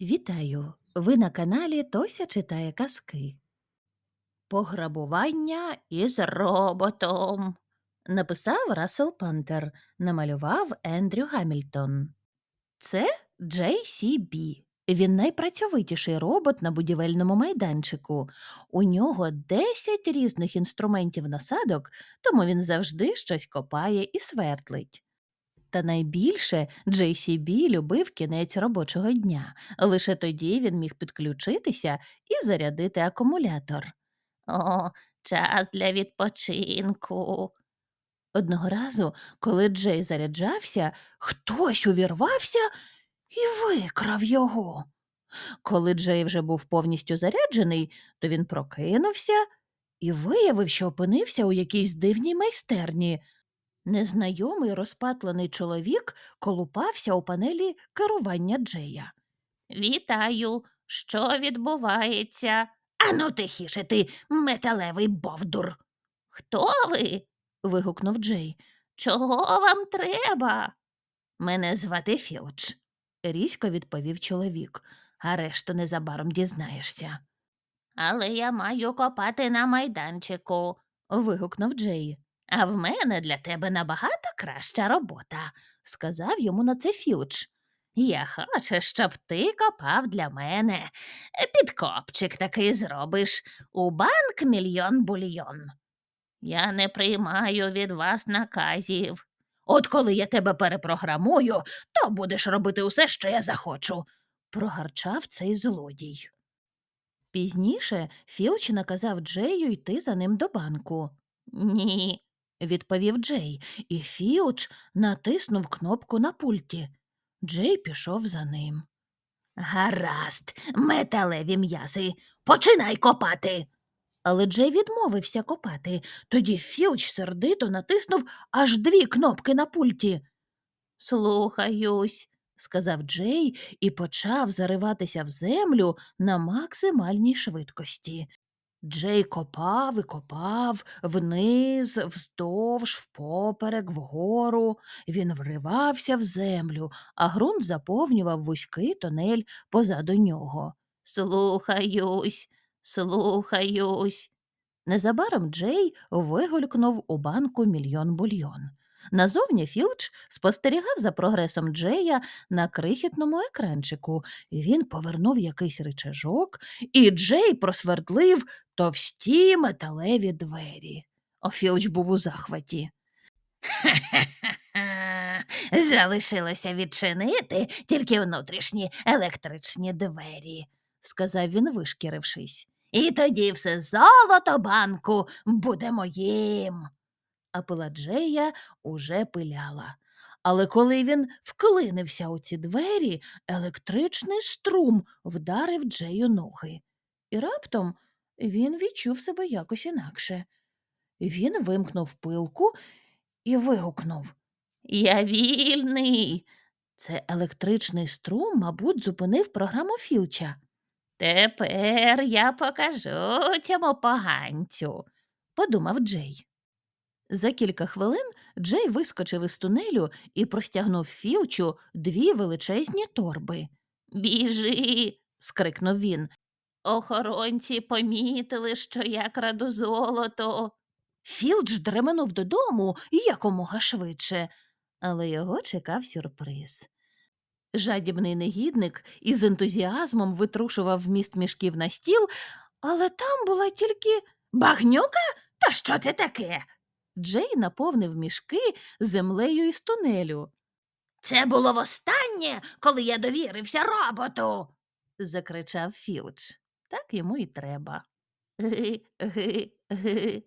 Вітаю! Ви на каналі Тося читає казки. Пограбування із роботом. Написав Рассел Пантер, намалював Ендрю Гамільтон. Це JCB. Він найпрацьовитіший робот на будівельному майданчику. У нього 10 різних інструментів насадок, тому він завжди щось копає і свердлить. Та найбільше JCB любив кінець робочого дня. Лише тоді він міг підключитися і зарядити акумулятор. О, час для відпочинку. Одного разу, коли Джей заряджався, хтось увірвався і викрав його. Коли Джей вже був повністю заряджений, то він прокинувся і виявив, що опинився у якійсь дивній майстерні. Незнайомий розпатлений чоловік колупався у панелі керування Джея. Вітаю, що відбувається? Ану тихіше ти, металевий бовдур. Хто ви? вигукнув Джей. Чого вам треба? Мене звати Філч, різко відповів чоловік, а решту незабаром дізнаєшся. Але я маю копати на майданчику, вигукнув Джей. А в мене для тебе набагато краща робота, сказав йому на це Філч. Я хочу, щоб ти копав для мене. Підкопчик такий зробиш у банк мільйон бульйон. Я не приймаю від вас наказів. От коли я тебе перепрограмую, то будеш робити усе, що я захочу, прогарчав цей злодій. Пізніше Філч наказав Джею йти за ним до банку. Ні, відповів Джей, і Філч натиснув кнопку на пульті. Джей пішов за ним. Гаразд, металеві м'яси, починай копати. Але Джей відмовився копати. Тоді Філч сердито натиснув аж дві кнопки на пульті. Слухаюсь, сказав Джей і почав зариватися в землю на максимальній швидкості. Джей копав і копав вниз, вздовж, впоперек, вгору. Він вривався в землю, а ґрунт заповнював вузький тонель позаду нього. Слухаюсь, слухаюсь. Незабаром Джей вигулькнув у банку мільйон бульйон. Назовні Філч спостерігав за прогресом Джея на крихітному екранчику. Він повернув якийсь ричажок, і Джей просвердлив товсті металеві двері. О, Філч був у захваті. Залишилося відчинити тільки внутрішні електричні двері, сказав він, вишкірившись. І тоді все золото банку буде моїм. А пила Джея уже пиляла. Але коли він вклинився у ці двері, електричний струм вдарив Джею ноги. І раптом він відчув себе якось інакше. Він вимкнув пилку і вигукнув Я вільний. Це електричний струм, мабуть, зупинив програму Філча. Тепер я покажу цьому поганцю, подумав Джей. За кілька хвилин Джей вискочив із тунелю і простягнув Філчу дві величезні торби. Біжи. скрикнув він. Охоронці помітили, що я краду золото. Філч дременув додому якомога швидше, але його чекав сюрприз. Жадібний негідник із ентузіазмом витрушував вміст мішків на стіл, але там була тільки багнюка? Та що це таке? Джей наповнив мішки землею із тунелю. Це було востаннє, коли я довірився роботу. закричав Філч. Так йому й треба. Ги-ги-ги.